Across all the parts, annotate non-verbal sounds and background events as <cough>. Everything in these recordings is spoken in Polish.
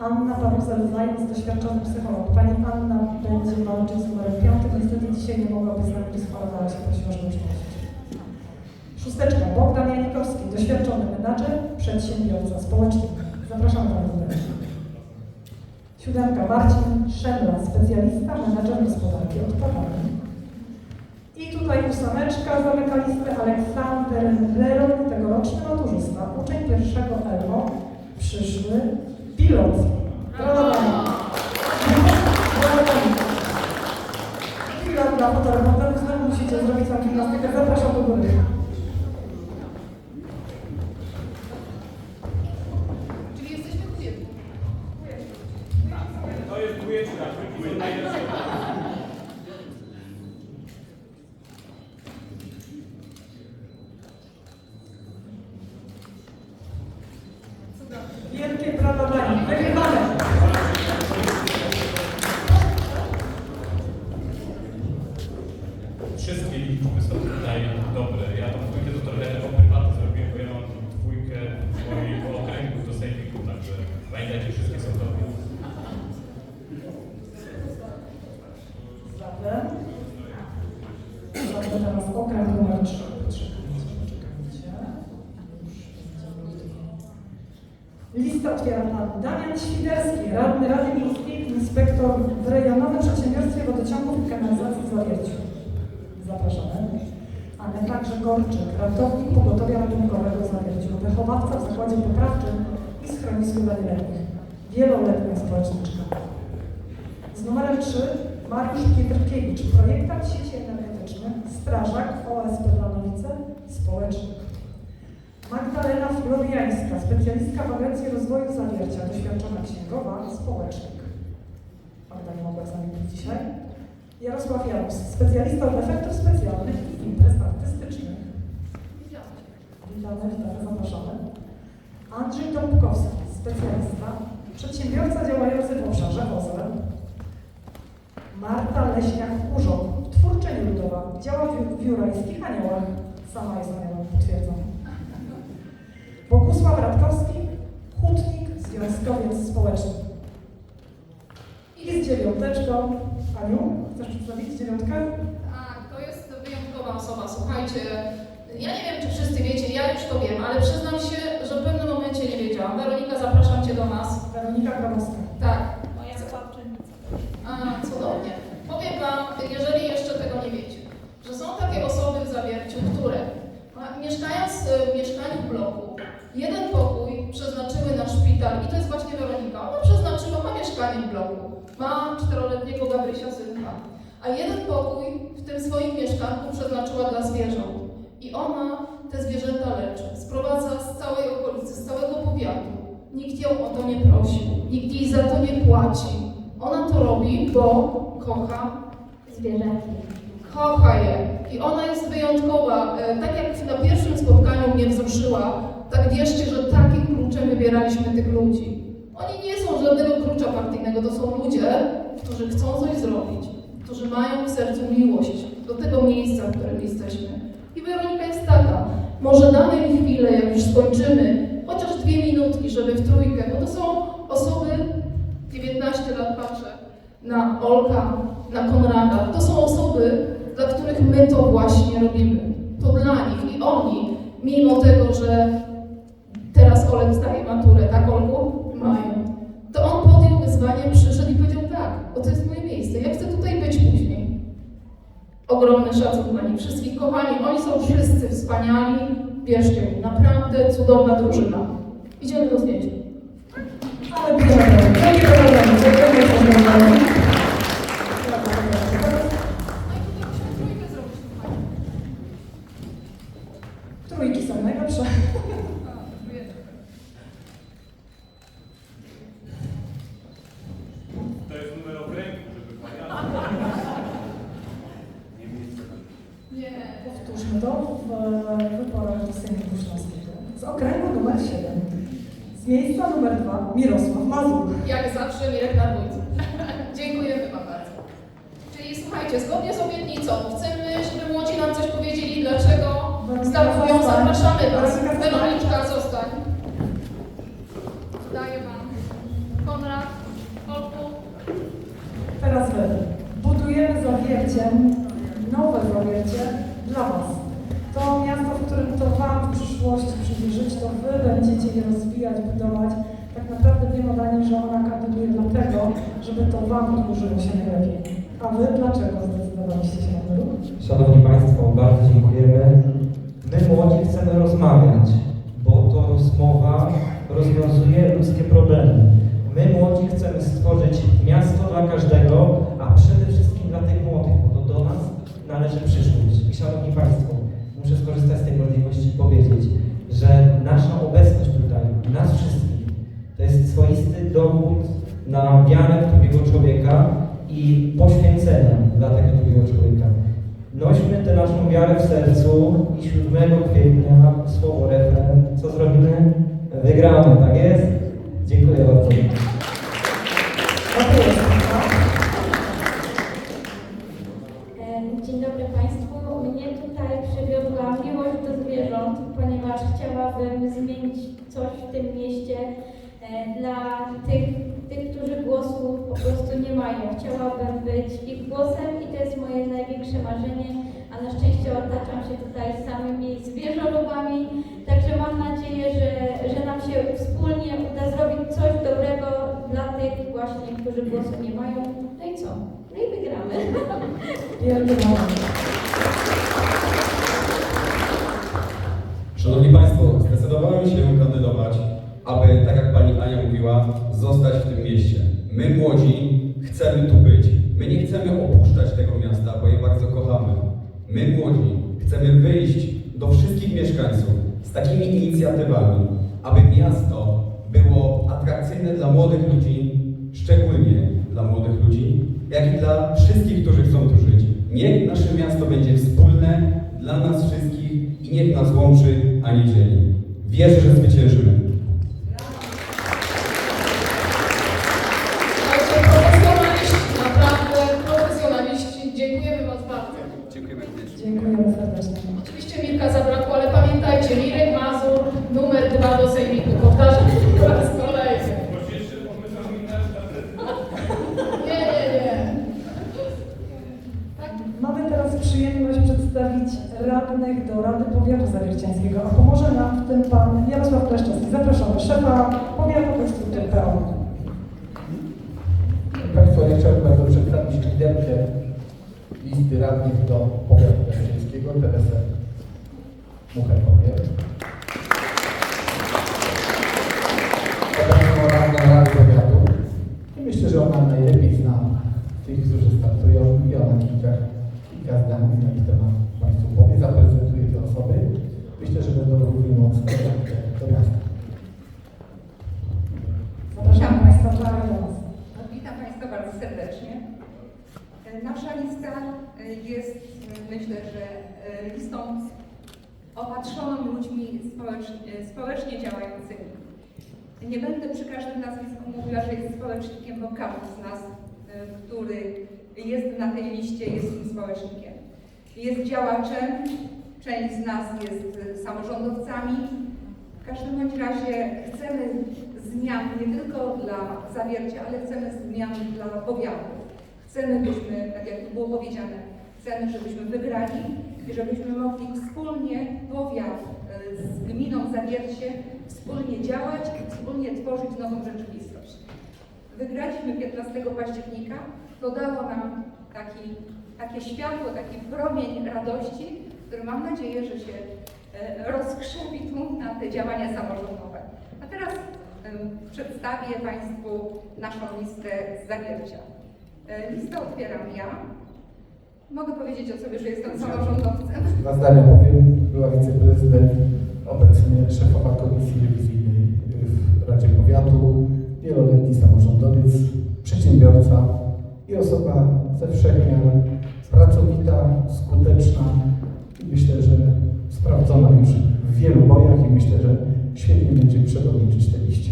Anna Paruzel-Zajc, doświadczony psycholog. Pani Anna będzie walczyć z numerem piątym. Niestety dzisiaj nie mogła być z nami, dysponowała się, prosiła, żeby przyjść. Szósteczka. Bogdan Janikowski, doświadczony menadżer, przedsiębiorca, społecznik. Zapraszamy Pana numer. Siódemka. Marcin Szemla, specjalista, menadżer gospodarki odpadami. I tutaj ósemeczka zamyka listę Aleksander Leron, tegoroczny maturzysta, uczeń pierwszego ELMO, przyszły pilot. Chwila dla fotoreporterów, znowu musicie zrobić tam gimnastykę. Zapraszam do góry. Czyli. Wielkie Zatem. Zatem teraz okręg numer 3. Czekajcie. Listę otwiera pan Damian Świderski, radny Rady Miejskiej, inspektor w rejonowym przedsiębiorstwie wodociągów i kanalizacji w Zawierciu. Zapraszamy. Aneta Grzegorczyk, ratownik pogotowia ratunkowego w Zawierciu, wychowawca w zakładzie poprawczym i schronisku dla nieletnich. Wieloletnia społeczniczka. Z numerem 3 Mariusz Pietrkiewicz, projektant sieci energetycznych, strażak OSP Planowice, społecznik. Magdalena Floriańska, specjalistka w Agencji Rozwoju Zawiercia, doświadczona księgowa, społecznik. Magda nie mogła z nami być dzisiaj. Jarosław Janus, specjalista od efektów specjalnych i imprez artystycznych. Witamy, witamy, zapraszamy. Andrzej Dąbkowski, specjalista, przedsiębiorca działający w obszarze OZE. Marta Leśniak-Kurzok, twórczyni ludowa, działa w, w Jurajskich Aniołach. Sama jest aniołem, potwierdzam. Bogusław Radkowski, hutnik, związkowiec społeczny. I z dziewiąteczką. Aniu, chcesz przedstawić dziewiątkę? Tak, to jest wyjątkowa osoba. Słuchajcie, ja nie wiem, czy wszyscy wiecie, ja już to wiem, ale przyznam się, że w pewnym momencie nie wiedziałam. Weronika, zapraszam Cię do nas. Weronika Grabowska. Tak. Moja chłopczynica. A, cudownie. Powiem Wam, jeżeli jeszcze tego nie wiecie, że są takie osoby w Zawierciu, które mieszkając w mieszkaniu bloku, jeden pokój przeznaczyły na szpital i to jest właśnie Weronika. Ona przeznaczyła, ma mieszkanie w bloku, ma czteroletniego Gabrysia synka, a jeden pokój w tym swoim mieszkanku przeznaczyła dla zwierząt. I ona te zwierzęta leczy, sprowadza z całej okolicy, z całego powiatu. Nikt ją o to nie prosił, nikt jej za to nie płaci. Ona to robi, bo kocha Zwierzęki. kocha je. I ona jest wyjątkowa. E, Tak jak na pierwszym spotkaniu mnie wzruszyła, tak wierzcie, że takim kluczem wybieraliśmy tych ludzi. Oni nie są żadnego klucza partyjnego, to są ludzie, którzy chcą coś zrobić, którzy mają w sercu miłość do tego miejsca, w którym jesteśmy. I Weronika jest taka. Może damy im chwilę, jak już skończymy, chociaż dwie minutki, żeby w trójkę, bo to są osoby, 19 lat patrzę, na Olka, na Konrada. To są osoby, dla których my to właśnie robimy. To dla nich i oni, mimo tego, że teraz Olek zdaje maturę, tak Olku? Mają. To on podjął wyzwanie, przyszedł i powiedział tak, bo to jest moje miejsce, ja chcę tutaj być później. Ogromny szacun dla nich wszystkich, kochani, oni są wszyscy wspaniali, wierzcie mi, naprawdę cudowna drużyna. Idziemy do zdjęcia. Ale wiele Trójki są najlepsze. To jest numer okręgu, żeby paniała. Nie miejsce Nie. Powtórzmy to Z miejsca numer dwa Mirosław Mazur. Jak zawsze Mirek na dwójce. <laughs> Dziękujemy Wam bardzo. Czyli słuchajcie, zgodnie z obietnicą, chcemy, żeby młodzi nam coś powiedzieli, dlaczego startują. Zapraszamy Was. Weronika, zostań. Daję Wam Konrad, Olku. Teraz Wy. Budujemy zawiercie, nowe zawiercie dla Was. To miasto, w którym to Wam w przyszłości przybliżyć, to Wy będziecie je rozwijać, budować. Tak naprawdę wiem o Dani, że ona kandyduje dlatego, żeby to Wam dłużyło się najlepiej. A Wy dlaczego zdecydowaliście się na ten? Szanowni Państwo, bardzo dziękujemy. My młodzi chcemy rozmawiać, bo to rozmowa rozwiązuje ludzkie problemy. My młodzi chcemy stworzyć miasto dla każdego, a przede wszystkim dla tych młodych, bo to do nas należy przyszłość. I Szanowni Państwo, muszę skorzystać z tej możliwości i powiedzieć, że nasza obecność tutaj, nas wszystkich, to jest swoisty dowód na wiarę w drugiego człowieka i poświęcenia dla tego drugiego człowieka. Nośmy tę naszą wiarę w sercu i 7 kwietnia słowo marzenie, a na szczęście otaczam się tutaj samymi zwierzolubami, także mam nadzieję, że, że nam się wspólnie uda zrobić coś dobrego dla tych właśnie, którzy głosu nie mają. No i co? No i wygramy. Wielkie brawa. Szanowni Państwo, zdecydowałem się kandydować, aby, tak jak Pani Ania mówiła, zostać w tym mieście. My młodzi chcemy tu być. My nie chcemy opuszczać tego miasta, bo je bardzo kochamy. My młodzi chcemy wyjść do wszystkich mieszkańców z takimi inicjatywami, aby miasto było atrakcyjne dla młodych ludzi, szczególnie dla młodych ludzi, jak i dla wszystkich, którzy chcą tu żyć. Niech nasze miasto będzie wspólne dla nas wszystkich i niech nas łączy, a nie dzieli. Wierzę, że zwyciężymy. Zapraszamy szefa Powiatu Konstruktor PO. Państwo, chciałbym bardzo przedstawić liderkę listy radnych do powiatu leszczyńskiego, Teresę Muchę-Powiat. Obecną radną Rady Powiatu. I myślę, że ona najlepiej zna tych, którzy startują i ona kilka, kilka zdań na ich temat Państwu powie, zaprezentuje te osoby. Myślę, że będą równie mocne do. Opatrzoną ludźmi społecz- e, społecznie działającymi. Nie będę przy każdym nazwisku mówiła, że jest społecznikiem, bo każdy z nas, e, który jest na tej liście, jest tym społecznikiem. Jest działaczem, część z nas jest e, samorządowcami, w każdym bądź razie chcemy zmian nie tylko dla zawiercia, ale chcemy zmian dla powiatu. Chcemy, byśmy, tak jak było powiedziane, chcemy, żebyśmy wygrali i żebyśmy mogli wspólnie powiat e, z gminą zawiercie wspólnie działać i wspólnie tworzyć nową rzeczywistość. Wygraliśmy 15 października, to dało nam taki, takie światło, taki promień radości, który mam nadzieję, że się e, rozkrzewi tu na te działania samorządowe. A teraz em, przedstawię Państwu naszą listę z zawiercia. E, Listę otwieram ja. Mogę powiedzieć o sobie, że jestem samorządowcem. Dwa zdania powiem. Była wiceprezydent, obecnie szefowa komisji rewizyjnej w Radzie Powiatu, wieloletni samorządowiec, przedsiębiorca i osoba ze wszechmiar pracowita, skuteczna i myślę, że sprawdzona już w wielu bojach i myślę, że świetnie będzie przewodniczyć tej liście.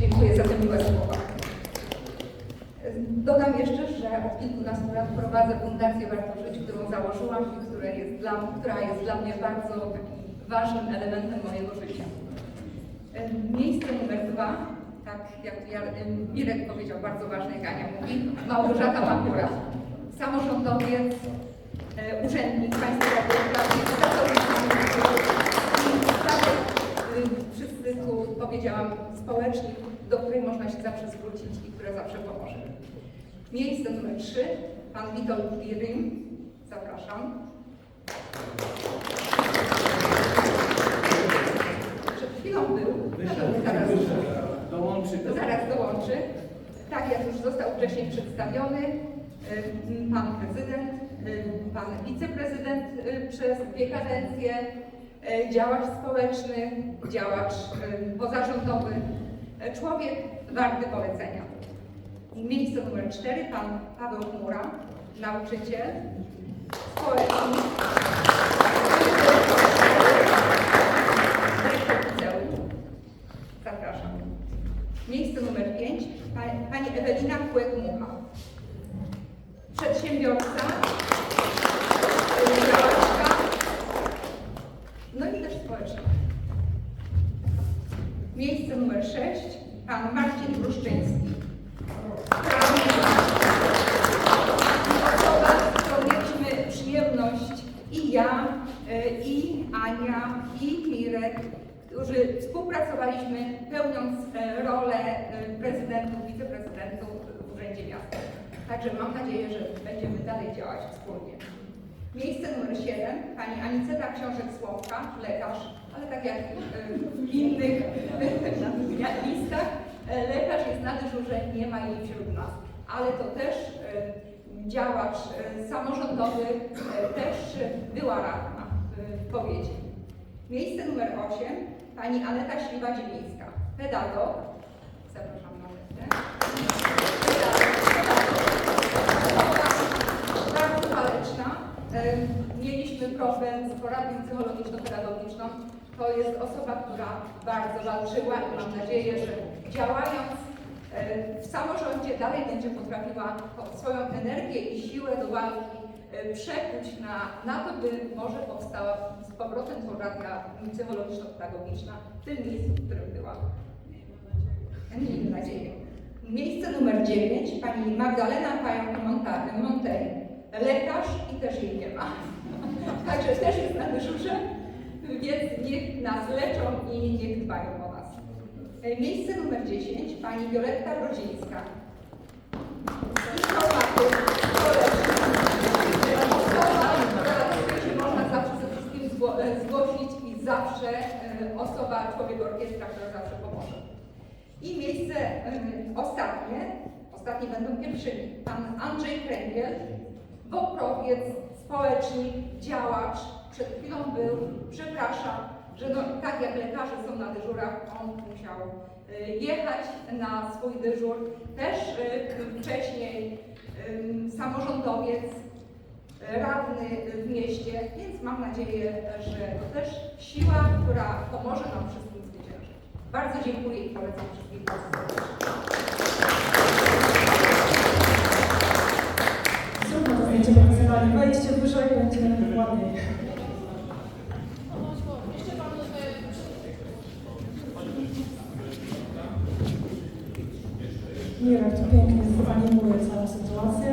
Dziękuję za te miłe słowa. Dodam jeszcze, że od kilkunastu lat prowadzę Fundację Warto Żyć, którą założyłam i która jest dla, która jest dla mnie bardzo ważnym elementem mojego życia. Miejsce numer dwa, tak jak Mirek powiedział, bardzo ważne, jak Ania mówi, Małgorzata Makura. samorządowiec, e, urzędnik państwowy, y, wszyscy tu powiedziałam, społecznik, do której można się zawsze zwrócić i która zawsze pomoże. Miejsce numer 3, pan Witold Lirim. Zapraszam. Przed chwilą był, ale zaraz, Dołączy zaraz dołączy. Tak jak już został wcześniej przedstawiony, y, pan prezydent, y, pan wiceprezydent y, przez dwie kadencje, działacz społeczny, działacz pozarządowy, człowiek warty polecenia. Miejsce numer 4, pan Paweł Chmura, nauczyciel, społecznik, i ja, y, i Ania, i Mirek, którzy współpracowaliśmy, pełniąc e, rolę e, prezydentów, wiceprezydentów w Urzędzie Miasta. Także mam nadzieję, że będziemy dalej działać wspólnie. Miejsce numer 7, pani Aniceta Książek-Słowka, lekarz, ale tak jak e, w innych <laughs> e, listach, e, lekarz jest na dyżurze, nie ma jej wśród nas, ale to też e, działacz e, samorządowy, e, też była radna w- powiecie. Miejsce numer 8, pani Aneta Śliwa-Ziemińska, pedagog. Zapraszam na pedagog. Bardzo waleczna. Em, Mieliśmy problem z poradą psychologiczno-pedagogiczną. To jest osoba, która bardzo walczyła i mam nadzieję, że działając e, w samorządzie dalej będzie potrafiła po- swoją energię i siłę do walki e, przekuć na, na to, by może powstała z powrotem poradnia psychologiczno-pedagogiczna w tym miejscu, w którym była. Miejmy nadzieję. Miejsce numer 9, pani Magdalena Pająk-Montej, lekarz i też jej nie ma. <laughs> Także też jest na dyżurze, więc niech nas leczą i niech dbają. E, Miejsce numer 10, pani Violetta Rodzińska. Informatyk, społeczny. Osoba, która- której się można zawsze ze wszystkim zgło- e, zgłosić i zawsze e, osoba, człowiek orkiestra, która zawsze pomoże. I miejsce ostatnie, ostatnie będą pierwszymi, pan Andrzej Kręgiel, wokrowiec, społecznik, działacz, przed chwilą był, przepraszam, że no, tak jak lekarze są na dyżurach, on musiał y, jechać na swój dyżur, też y, wcześniej samorządowiec, y, radny w mieście, więc mam nadzieję, że to też siła, która pomoże nam wszystkim zwyciężyć. Bardzo dziękuję i polecam wszystkim to zdjęcie profesjonalnie. Wejdźcie wyżej, będzie ładniej. Mirek tu